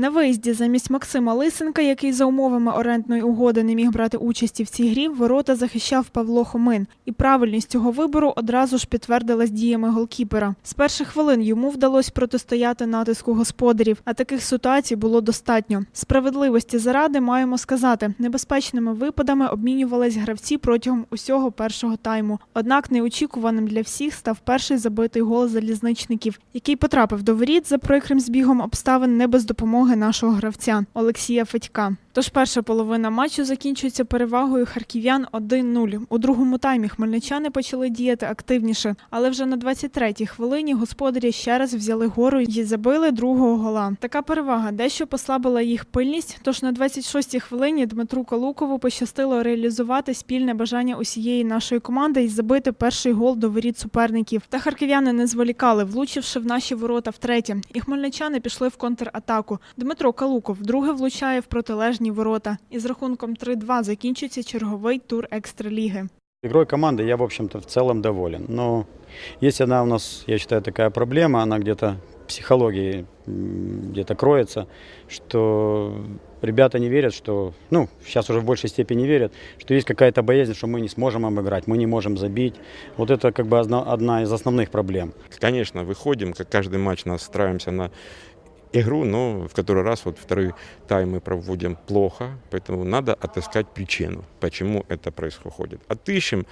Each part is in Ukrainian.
На виїзді замість Максима Лисенка, який за умовами орендної угоди не міг брати участі в цій грі, ворота захищав Павло Хомин. І правильність цього вибору одразу ж підтвердилась діями голкіпера. З перших хвилин йому вдалося протистояти натиску господарів, а таких ситуацій було достатньо. Справедливості заради маємо сказати, небезпечними випадами обмінювались гравці протягом усього першого тайму. Однак неочікуваним для всіх став перший забитий гол залізничників, який потрапив до воріт за прикрим збігом обставин не без допомоги нашого гравця Олексія Федька. Тож перша половина матчу закінчується перевагою харків'ян 1-0. У другому таймі хмельничани почали діяти активніше, але вже на 23-й хвилині господарі ще раз взяли гору і забили другого гола. Така перевага дещо послабила їх пильність. Тож на 26-й хвилині Дмитру Калукову пощастило реалізувати спільне бажання усієї нашої команди і забити перший гол до воріт суперників. Та харків'яни не зволікали, влучивши в наші ворота втретє. І хмельничани пішли в контратаку. Дмитро Калуков вдруге влучає в протилежні ворота. І з рахунком 3-2 закінчується черговий тур екстраліги. Игрой команды я, в общем-то, в целом доволен. Но есть одна у нас, я считаю, такая проблема, она где-то в психологии м, где-то кроется, что ребята не верят, что, ну, сейчас уже в большей степени верят, что есть какая-то боязнь, что мы не сможем обыграть, мы не можем забить. Вот это как бы одна, одна из основных проблем. Конечно, выходим, как каждый матч настраиваемся на игру, но в который раз вот второй тайм мы проводим плохо, поэтому надо отыскать причину, почему это происходит. Отыщем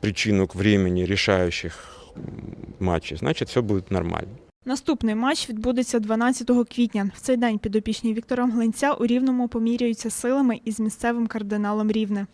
причину к времени решающих м, матчей, значит все будет нормально. Наступний матч відбудеться 12 квітня. В цей день підопічні Віктора Глинця у Рівному поміряються силами із місцевим кардиналом Рівне.